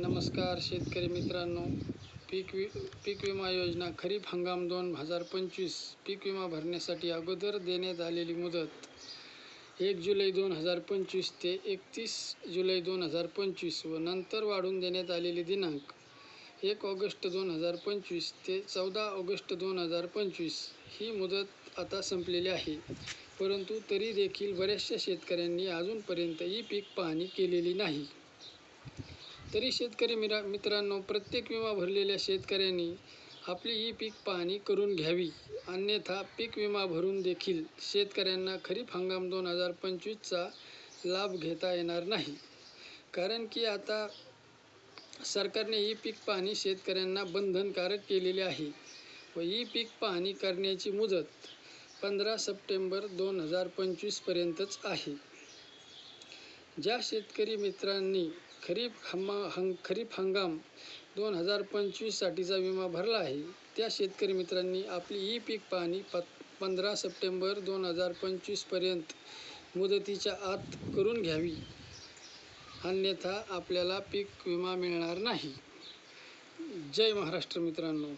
नमस्कार शेतकरी मित्रांनो. पीक वि पीक विमा योजना खरीप हंगाम दोन हजार पंचवीस पीक विमा भरण्यासाठी अगोदर देण्यात आलेली मुदत एक जुलै दोन हजार पंचवीस ते एकतीस जुलै दोन हजार पंचवीस व नंतर वाढवून देण्यात आलेली दिनांक एक ऑगस्ट दोन हजार पंचवीस ते चौदा ऑगस्ट दोन हजार पंचवीस ही मुदत आता संपलेली आहे. परंतु तरी देखील बऱ्याचशा शेतकऱ्यांनी अजूनपर्यंत ही पीक पाहणी केलेली नाही. तरी शेतकरी मिरा मित्रांनो प्रत्येक विमा भरलेल्या शेतकऱ्यांनी आपली ही पीक पाहणी करून घ्यावी. अन्यथा पीक विमा भरून देखील शेतकऱ्यांना खरीप हंगाम दोन हजार पंचवीसचा लाभ घेता येणार नाही. कारण की आता सरकारने ही पीक पाहणी शेतकऱ्यांना बंधनकारक केलेली आहे व ही पीक पाहणी करण्याची मुदत पंधरा सप्टेंबर दोन हजार पंचवीसपर्यंतच आहे. ज्या शेतकरी मित्रांनी खरीप हमा हंग खरीप हंगाम दोन हजार पंचवीससाठीचा विमा भरला आहे. त्या शेतकरी मित्रांनी आपली ई पीक पाहणी प पंधरा सप्टेंबर दोन हजार पंचवीसपर्यंत मुदतीच्या आत करून घ्यावी. अन्यथा आपल्याला पीक विमा मिळणार नाही. जय महाराष्ट्र मित्रांनो.